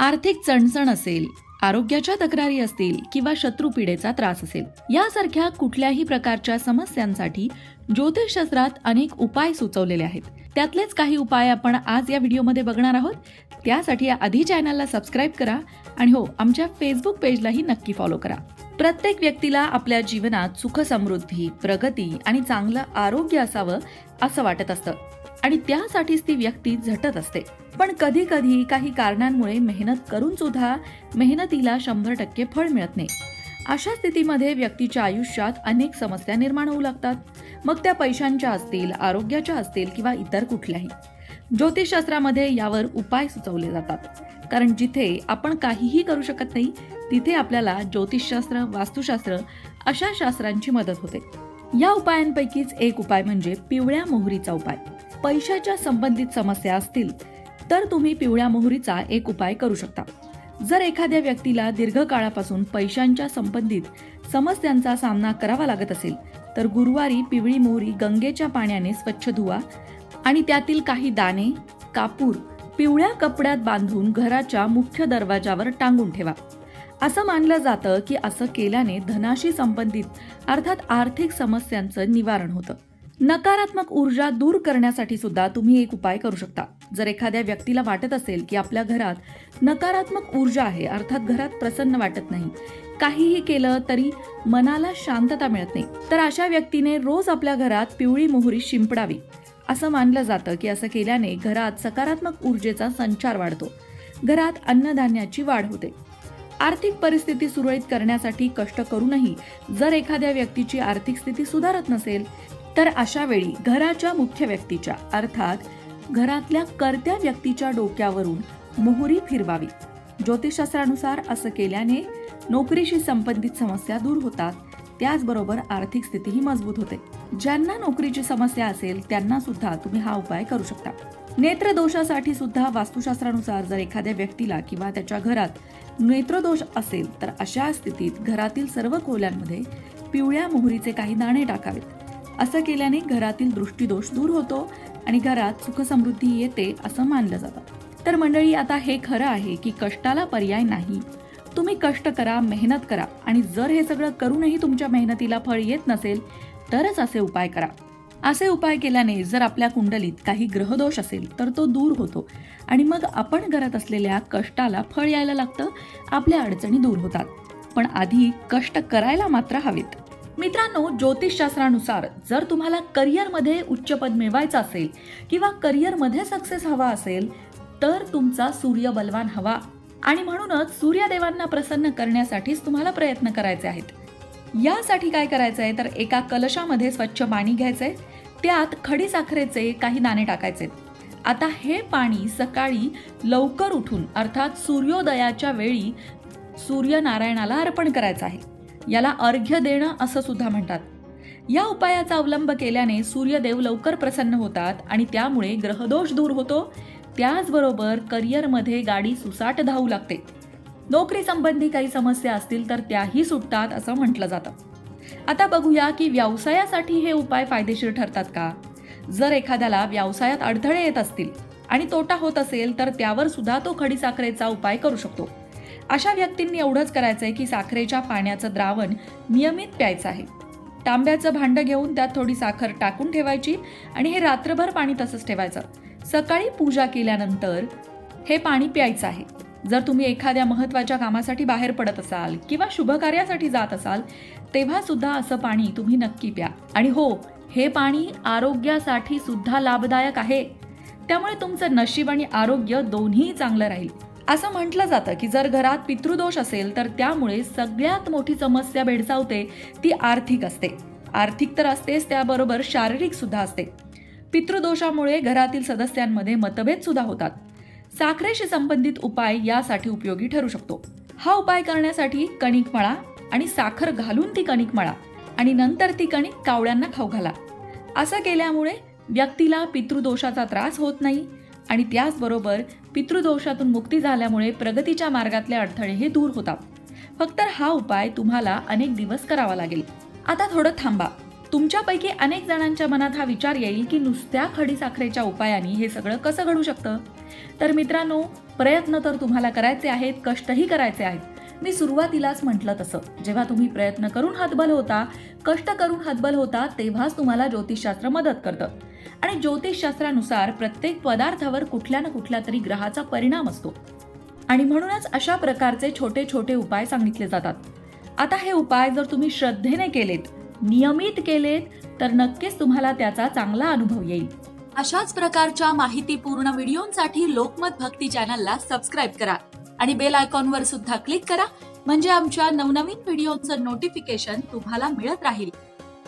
आर्थिक चणचण असेल आरोग्याच्या तक्रारी असतील किंवा शत्रुपीडेचा त्रास असेल यासारख्या कुठल्याही प्रकारच्या समस्यांसाठी ज्योतिषशास्त्रात अनेक उपाय सुचवलेले आहेत. त्यातलेच काही उपाय आपण आज या व्हिडिओमध्ये बघणार आहोत. त्यासाठी आधी चॅनलला सबस्क्राईब करा आणि हो आमच्या फेसबुक पेजलाही नक्की फॉलो करा. प्रत्येक व्यक्तीला आपल्या जीवनात सुख समृद्धी प्रगती आणि चांगलं आरोग्य असावं असं वाटत असतं. आणि त्यासाठीच ती व्यक्ती झटत असते. पण कधी कधी काही कारणांमुळे मेहनत करून सुद्धा मेहनतीला शंभर टक्के फळ मिळत नाही. अशा स्थितीमध्ये व्यक्तीच्या आयुष्यात अनेक समस्या निर्माण होऊ लागतात. मग त्या पैशांच्या असतील आरोग्याच्या असतील किंवा इतर कुठल्याही. ज्योतिषशास्त्रामध्ये यावर उपाय सुचवले जातात. कारण जिथे आपण काहीही करू शकत नाही तिथे आपल्याला ज्योतिषशास्त्र वास्तुशास्त्र अशा शास्त्रांची मदत होते. या उपायांपैकीच एक उपाय म्हणजे पिवळ्या मोहरीचा उपाय. पैशाच्या संबंधित समस्या असतील तर तुम्ही पिवळ्या मोहरीचा एक उपाय करू शकता. जर एखाद्या व्यक्तीला दीर्घकाळापासून पैशांच्या संबंधित समस्यांचा सामना करावा लागत असेल तर गुरुवारी पिवळी मोहरी गंगेच्या पाण्याने स्वच्छ धुवा आणि त्यातील काही दाणे कापूर पिवळ्या कपड्यात बांधून घराच्या मुख्य दरवाजावर टांगून ठेवा. असं मानलं जातं की असं केल्याने धनाशी संबंधित अर्थात आर्थिक समस्यांचं निवारण होतं. नकारात्मक ऊर्जा दूर करण्यासाठी सुद्धा तुम्ही एक उपाय करू शकता. जर एखाद्या व्यक्तीला वाटत असेल की आपल्या घरात नकारात्मक ऊर्जा आहे अर्थात घरात प्रसन्न वाटत नाही काहीही केलं तरी मनाला शांतता मिळत नाही तर अशा व्यक्तीने रोज आपल्या घरात पिवळी मोहरी शिंपडावी. असं मानलं जातं की असं केल्याने घरात सकारात्मक ऊर्जेचा संचार वाढतो. घरात अन्नधान्याची वाढ होते. आर्थिक परिस्थिती सुरळीत करण्यासाठी कष्ट करूनही जर एखाद्या व्यक्तीची आर्थिक स्थिती सुधारत नसेल तर अशा वेळी घराच्या मुख्य व्यक्तीच्या अर्थात घरातल्या कर्त्या व्यक्तीच्या डोक्यावरून मोहरी फिरवावी. ज्योतिषशास्त्रानुसार असं केल्याने नोकरीशी संबंधित समस्या दूर होतात. त्याचबरोबर आर्थिक स्थितीही मजबूत होते. ज्यांना नोकरीची समस्या असेल त्यांना सुद्धा तुम्ही हा उपाय करू शकता. नेत्रदोषासाठी सुद्धा वास्तुशास्त्रानुसार जर एखाद्या व्यक्तीला किंवा त्याच्या घरात नेत्रदोष असेल तर अशा स्थितीत घरातील सर्व खोल्यांमध्ये पिवळ्या मोहरीचे काही दाणे टाकावेत. असं केल्याने घरातील दृष्टीदोष दूर होतो आणि घरात सुखसमृद्धी येते असं मानलं जातं. तर मंडळी आता हे खरं आहे की कष्टाला पर्याय नाही. तुम्ही कष्ट करा मेहनत करा आणि जर हे सगळं करूनही तुमच्या मेहनतीला फळ येत नसेल तरच असे उपाय करा. असे उपाय केल्याने जर आपल्या कुंडलीत काही ग्रहदोष असेल तर तो दूर होतो आणि मग आपण करत असलेल्या कष्टाला फळ यायला लागतं आपल्या अडचणी दूर होतात. पण आधी कष्ट करायला मात्र हवेत. मित्रांनो ज्योतिषशास्त्रानुसार जर तुम्हाला करिअरमध्ये उच्च पद मिळवायचं असेल किंवा करिअरमध्ये सक्सेस हवा असेल तर तुमचा सूर्य बलवान हवा. आणि म्हणूनच सूर्यदेवांना प्रसन्न करण्यासाठीच तुम्हाला प्रयत्न करायचे आहेत. यासाठी काय करायचं आहे तर एका कलशामध्ये स्वच्छ पाणी घ्यायचंय. त्यात खडी साखरेचे काही दाणे टाकायचे. आता हे पाणी सकाळी लवकर उठून अर्थात सूर्योदयाच्या वेळी सूर्यनारायणाला अर्पण करायचं आहे. याला अर्घ्य देणं असं सुद्धा म्हणतात. या उपायाचा अवलंब केल्याने सूर्यदेव लवकर प्रसन्न होतात आणि त्यामुळे ग्रहदोष दूर होतो. त्याचबरोबर करिअरमध्ये गाडी सुसाट धावू लागते. नोकरी संबंधी काही समस्या असतील तर त्याही सुटतात असं म्हटलं जातं. आता बघूया की व्यवसायासाठी हे उपाय फायदेशीर ठरतात का? जर एखाद्याला व्यवसायात अडथळे येत असतील आणि तोटा होत असेल तर त्यावर सुद्धा तो खडीसाखरेचा उपाय करू शकतो. अशा व्यक्तींनी एवढंच करायचं आहे की साखरेच्या पाण्याचं द्रावण नियमित प्यायचं आहे. तांब्याचं भांडं घेऊन त्यात थोडी साखर टाकून ठेवायची आणि हे रात्रभर पाणी तसंच ठेवायचं. सकाळी पूजा केल्यानंतर हे पाणी प्यायचं आहे. जर तुम्ही एखाद्या महत्त्वाच्या कामासाठी बाहेर पडत असाल किंवा शुभकार्यासाठी जात असाल तेव्हा सुद्धा असं पाणी तुम्ही नक्की प्या. आणि हो हे पाणी आरोग्यासाठी सुद्धा लाभदायक आहे. त्यामुळे तुमचं नशीब आणि आरोग्य दोन्ही चांगलं राहील. असं म्हटलं जातं की जर घरात पितृदोष असेल तर त्यामुळे सगळ्यात मोठी समस्या भेडसावते ती आर्थिक असते. आर्थिक तर असतेच त्याबरोबर शारीरिक सुद्धा असते. पितृदोषामुळे घरातील सदस्यांमध्ये मतभेद सुद्धा होतात. साखरेशी संबंधित उपाय यासाठी उपयोगी ठरू शकतो. हा उपाय करण्यासाठी कणिक मळा आणि साखर घालून ती कणिक मळा आणि नंतर ती कणिक कावळ्यांना खाऊ घाला. असं केल्यामुळे व्यक्तीला पितृदोषाचा त्रास होत नाही आणि त्याचबरोबर पितृदोषातून मुक्ती झाल्यामुळे प्रगतीच्या मार्गातले अडथळे हे दूर होतात. फक्त हा उपाय तुम्हाला अनेक दिवस करावा लागेल. आता थोडं थांबा. तुमच्यापैकी अनेक जणांच्या मनात हा विचार येईल की नुसत्या खडीसाखरेच्या उपायाने हे सगळं कसं घडू शकतं? तर मित्रांनो प्रयत्न तर तुम्हाला करायचे आहेत कष्टही करायचे आहेत. मी सुरुवातीलाच म्हटलं तसं. जेव्हा तुम्ही प्रयत्न करून हातबल होता कष्ट करून हातबल होता तेव्हाच तुम्हाला ज्योतिषशास्त्र मदत करतं. आणि ज्योतिषशास्त्रानुसार प्रत्येक पदार्थावर कुठल्या ना कुठल्या तरी ग्रहाचा परिणाम असतो. आणि म्हणूनच अशा प्रकारचे छोटे छोटे उपाय सांगितले जातात. आता हे उपाय जर तुम्ही श्रद्धेने केलेत नियमित केलेत तर नक्कीच तुम्हाला त्याचा चांगला अनुभव येईल. अशाच प्रकारच्या माहितीपूर्ण व्हिडिओंसाठी लोकमत भक्ती चॅनलला सबस्क्राईब करा आणि बेल आयकॉनवर सुद्धा क्लिक करा म्हणजे आमच्या नवनवीन व्हिडिओचं नोटिफिकेशन तुम्हाला मिळत राहील.